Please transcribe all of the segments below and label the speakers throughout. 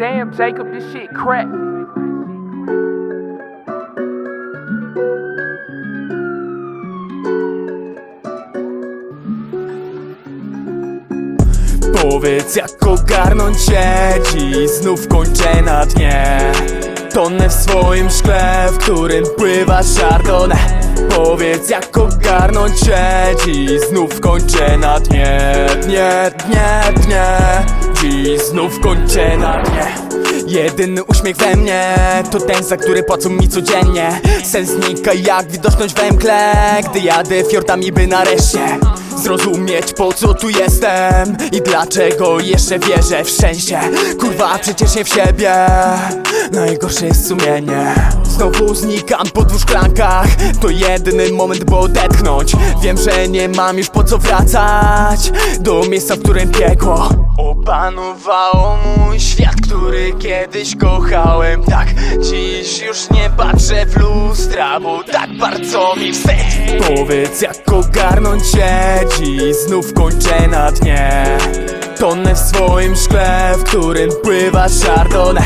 Speaker 1: Damn, Jacob, this shit crack.
Speaker 2: Powiedz jak ogarnąć się dziś Znów kończę na dnie. Tonę w swoim szkle, w którym pływa chardonnay. Powiedz jak ogarnąć się dziś Znów kończę na dnie. Dnie, dnie, dnie Dziś znów kończę na dnie. Jedyny uśmiech we mnie To ten, za który płacą mi codziennie. Sen znika jak widoczność we mgle Gdy jadę fiordami by nareszcie Zrozumieć po co tu jestem I dlaczego jeszcze wierzę w szczęście. Kurwa przecież nie w siebie. Najgorsze jest sumienie. Znowu znikam po dwóch szklankach. To jedyny moment by odetchnąć. Wiem, że nie mam już po co wracać Do miejsca, w którym piekło Opanowało mój świat, który kiedyś kochałem. Tak, dziś już nie patrzę w lustra Bo tak bardzo mi wstyd. Powiedz jak ogarnąć się dziś Znów kończę na dnie Tonę w swoim szkle, w którym pływa chardonnay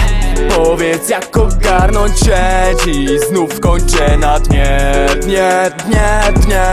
Speaker 2: Powiedz jak ogarnąć się dziś Znów kończę na dnie Dnie, dnie, dnie.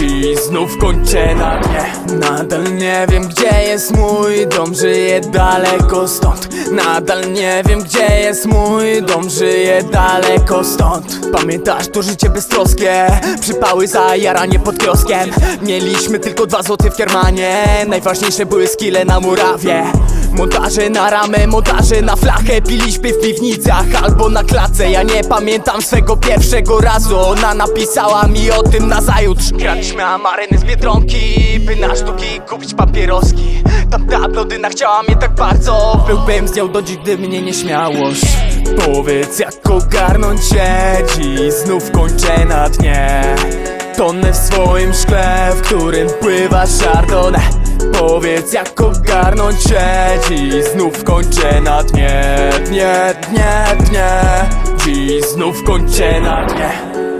Speaker 2: Dziś znów kończę na dnie. Nadal nie wiem gdzie jest mój dom Żyję daleko stąd. Nadal nie wiem gdzie jest mój dom Żyję daleko stąd. Pamiętasz to życie beztroskie? Przypały za jaranie pod kioskiem. Mieliśmy tylko dwa złoty w kiermanie Najważniejsze były skille na murawie. Montaże na ramę, montaże na flachę. Piliśmy w piwnicach albo na klatce. Ja nie pamiętam swego pierwszego razu. Ona napisała mi o tym na zajutrz. Kradliśmy amaryny z Biedronki By na sztuki kupić papieroski. Tamta blodyna chciała mnie tak bardzo. Byłbym z nią do dziś, gdyby mnie nieśmiałość Powiedz jak ogarnąć się dziś Znów kończę na dnie. Tonę w swoim szkle, w którym pływa chardonnay Powiedz jak ogarnąć się dziś Znów kończę na dnie Dnie, dnie, dnie. Dziś znów kończę na dnie